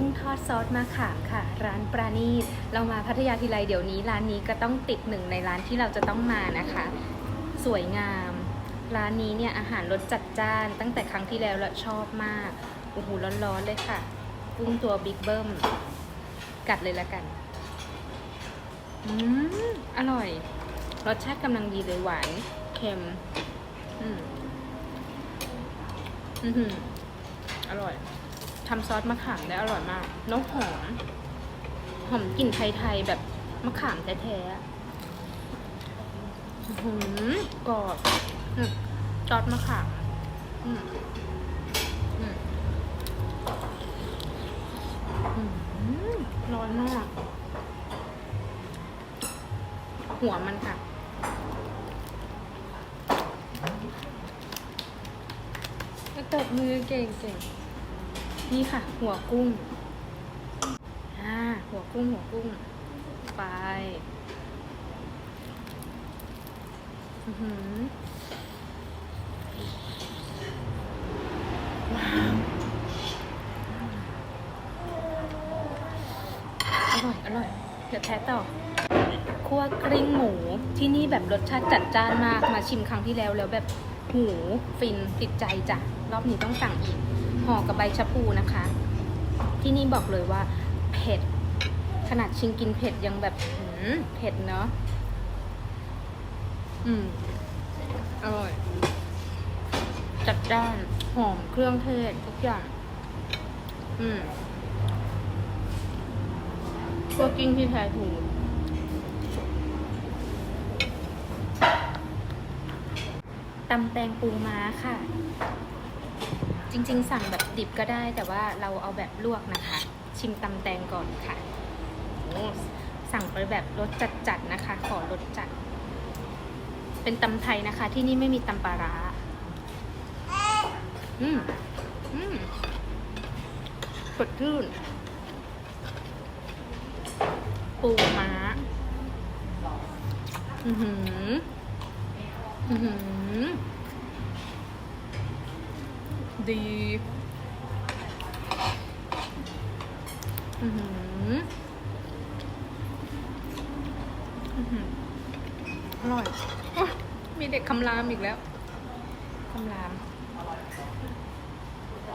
กุ้งทอดซอสมะขามค่ะ ร้านปราณีตเรามาพัทยาทีไรเดี๋ยวนี้ ร้านนี้ก็ต้องติดหนึ่งในร้านที่เราจะต้องมานะคะ สวยงาม ร้านนี้เนี่ยอาหารรสจัดจ้าน ตั้งแต่ครั้งที่แล้วและชอบมากโอ้โหร้อนๆเลยค่ะ กุ้งตัวบิ๊กเบิ้มกัดเลยละกันอืมอร่อย รสชาติกำลังดีเลยหวานเค็ม อืมอือหืออร่อย ทำซอสมะขามได้อร่อยมากนกหอม หอมกลิ่นไทยๆแบบมะขามแท้ๆอะอื้อหือกรอบซอสมะขามอืมร้อนมาก หัวมันค่ะ ตบมือเก่งเก่ง นี่ค่ะ หัวกุ้งอ่าหัวกุ้งหัวกุ้ง ไปอือหือว้าวอร่อย อร่อย เดี๋ยวแท้ต่อคั่วกลิ้งหมูที่นี่แบบรสชาติจัดจ้านมาก มาชิมครั้งที่แล้วแล้วแบบ หูฟินติดใจจ้ะ รอบนี้ต้องสั่งอีกห่อกับใบชะพูนะคะ ที่นี่บอกเลยว่า เผ็ด ขนาดชิงกินเผ็ดยังแบบเผ็ดเนาะอืมอร่อยจัดจ้านหอมเครื่องเทศทุกอย่าง อืมคั่วกิ้งที่แท้ถูก ตำแตงปูม้าค่ะ จริงๆ สั่งแบบดิบก็ได้แต่ว่าเราเอาแบบลวกนะคะ ชิมตำแตงก่อนค่ะสั่งไปแบบรสจัดๆนะคะ ขอรสจัด เป็นตำไทยนะคะ ที่นี่ไม่มีตำปลาร้าอืมอืมสดชื่นปูม้า อือหือ ดีอือหืออือหืออร่อย มีเด็กคำรามอีกแล้ว คำราม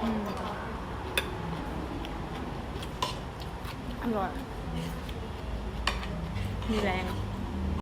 อืมอร่อย มีแรง